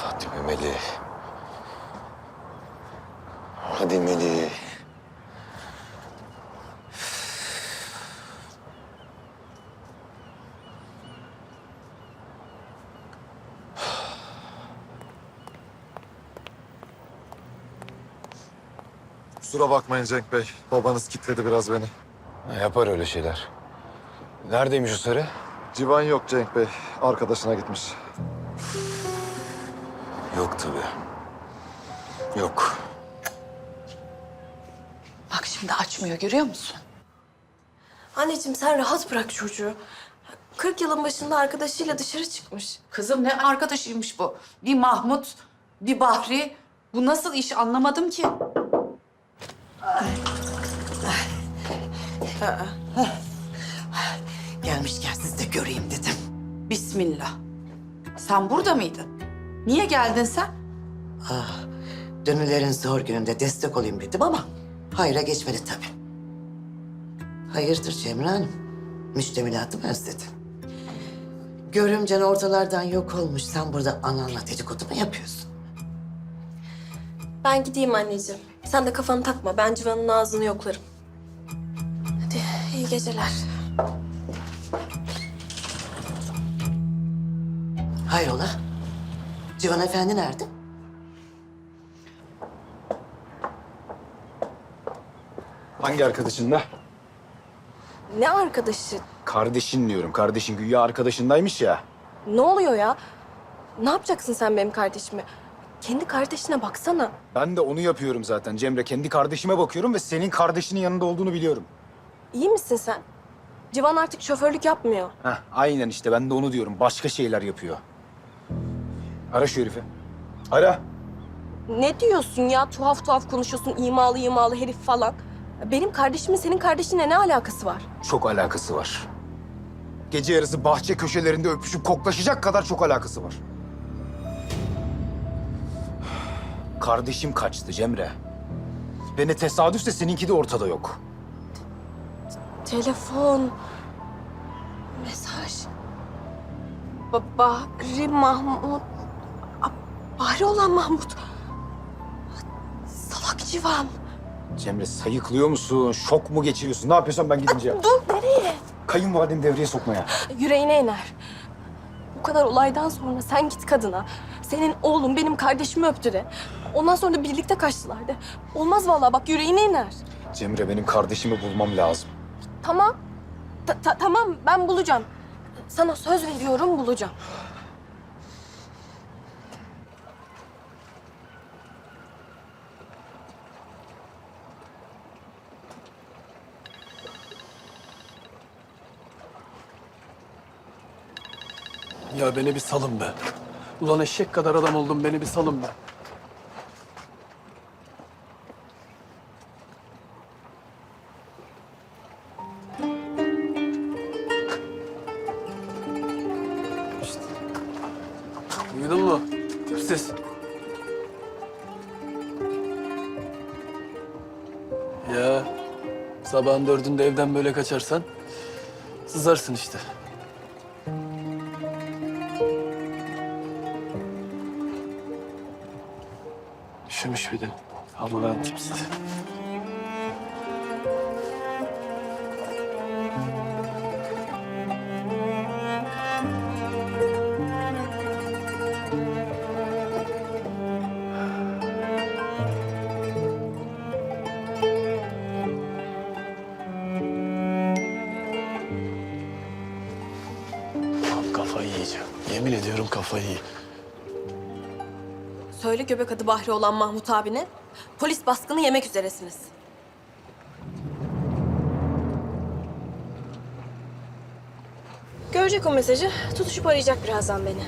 Fatime Melih. Hadi Melih. Kusura bakmayın Cenk Bey. Babanız kitledi biraz beni. Yapar öyle şeyler. Neredeymiş o sarı? Civan yok Cenk Bey. Arkadaşına gitmiş. Yok tabii. Yok. Bak şimdi açmıyor görüyor musun? Anneciğim sen rahat bırak çocuğu. 40 yılın başında arkadaşıyla dışarı çıkmış. Kızım ne arkadaşıymış bu? Bir Mahmut, bir Bahri. Bu nasıl iş anlamadım ki. Gelmişken siz de göreyim dedim. Bismillah. Sen burada mıydın? Niye geldin sen? Dönülerin zor gününde destek olayım dedim ama hayra geçmedi tabii. Hayırdır Cemre Hanım? Müştemilatı mı özledin? Görümcen ortalardan yok olmuş. Sen burada ananla dedikodu mu yapıyorsun? Ben gideyim anneciğim. Sen de kafanı takma. Ben Civan'ın ağzını yoklarım. Hadi iyi geceler. Hayrola? Civan Efendi nerede? Hangi arkadaşın da? Ne arkadaşı? Kardeşin diyorum. Kardeşin güya arkadaşındaymış ya. Ne oluyor ya? Ne yapacaksın sen benim kardeşime? Kendi kardeşine baksana. Ben de onu yapıyorum zaten Cemre. Kendi kardeşime bakıyorum ve senin kardeşinin yanında olduğunu biliyorum. İyi misin sen? Civan artık şoförlük yapmıyor. Heh, aynen işte ben de onu diyorum. Başka şeyler yapıyor. Ara şu herifi. Ara. Ne diyorsun ya? Tuhaf tuhaf konuşuyorsun. imalı imalı herif falan. Benim kardeşimin senin kardeşinle ne alakası var? Çok alakası var. Gece yarısı bahçe köşelerinde öpüşüp koklaşacak kadar çok alakası var. Kardeşim kaçtı Cemre. Ve ne tesadüfse seninki de ortada yok. Telefon. Mesaj. Ba Bahri Mahmut. Bahri olan Mahmut. Salak civan. Cemre sayıklıyor musun? Şok mu geçiriyorsun? Ne yapıyorsan ben gidince yap. Dur nereye? Kayınvalidemi devreye sokmaya. Yüreğine iner. Bu kadar olaydan sonra sen git kadına. Senin oğlun benim kardeşimi öptü de. Ondan sonra da birlikte kaçtılar de. Olmaz vallahi bak yüreğine iner. Cemre benim kardeşimi bulmam lazım. Tamam. Ta- ta- tamam ben bulacağım. Sana söz veriyorum bulacağım. Ya beni bir salın be. Ulan eşek kadar adam oldum beni bir salın be. İşte. Uyudun mu? Ya sabahın dördünde evden böyle kaçarsan sızarsın işte. Üşümüş bir de. Allah'ın tipsiz. Abi kafayı yiyeceğim. Yemin ediyorum kafayı yiyeceğim. Söyle göbek adı Bahri olan Mahmut abine. Polis baskını yemek üzeresiniz. Görecek o mesajı. Tutuşup arayacak birazdan beni.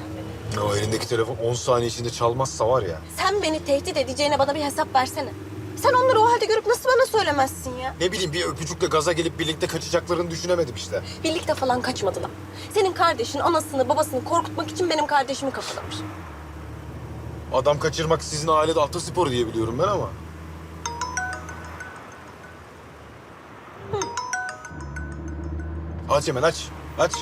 O elindeki telefon 10 saniye içinde çalmazsa var ya. Sen beni tehdit edeceğine bana bir hesap versene. Sen onları o halde görüp nasıl bana söylemezsin ya? Ne bileyim bir öpücükle gaza gelip birlikte kaçacaklarını düşünemedim işte. Birlikte falan kaçmadılar. Senin kardeşin anasını babasını korkutmak için benim kardeşimi kafalamış. Adam kaçırmak sizin ailede atasporu diye biliyorum ben ama. Aç hemen aç. Aç.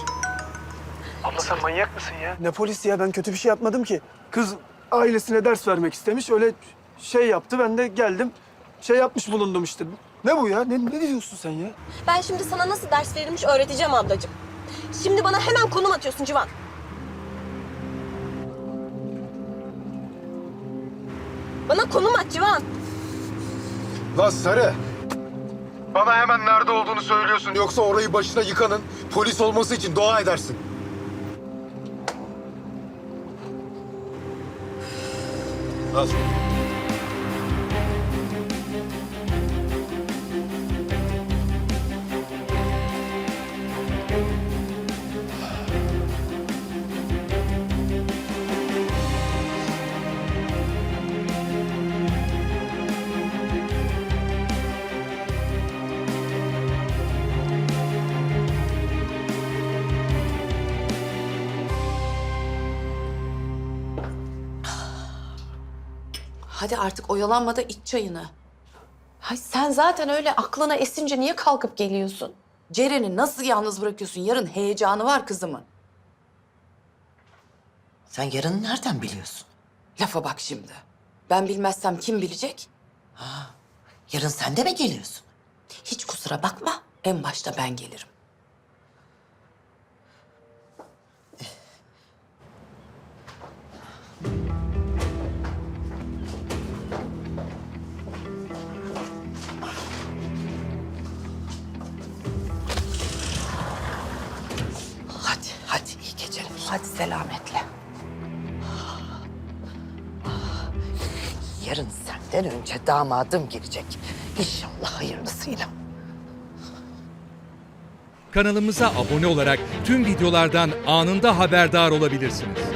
Abla sen manyak mısın ya? Ne polisi ya? Ben kötü bir şey yapmadım ki. Kız ailesine ders vermek istemiş. Öyle şey yaptı. Ben de geldim. Şey yapmış bulundum işte. Ne bu ya? Ne, ne diyorsun sen ya? Ben şimdi sana nasıl ders verilmiş öğreteceğim ablacığım. Şimdi bana hemen konum atıyorsun Civan. Bana konum at Civan. Lan Sare. Bana hemen nerede olduğunu söylüyorsun. Yoksa orayı başına yıkanın. Polis olması için dua edersin. Al. Hadi artık oyalanma da iç çayını. Hay sen zaten öyle aklına esince niye kalkıp geliyorsun? Ceren'i nasıl yalnız bırakıyorsun? Yarın heyecanı var kızımın. Sen yarını nereden biliyorsun? Lafa bak şimdi. Ben bilmezsem kim bilecek? Yarın sen de mi geliyorsun? Hiç kusura bakma. En başta ben gelirim. Selametle. Yarın senden önce damadım gelecek. İnşallah hayırlısıyla. Kanalımıza abone olarak tüm videolardan anında haberdar olabilirsiniz.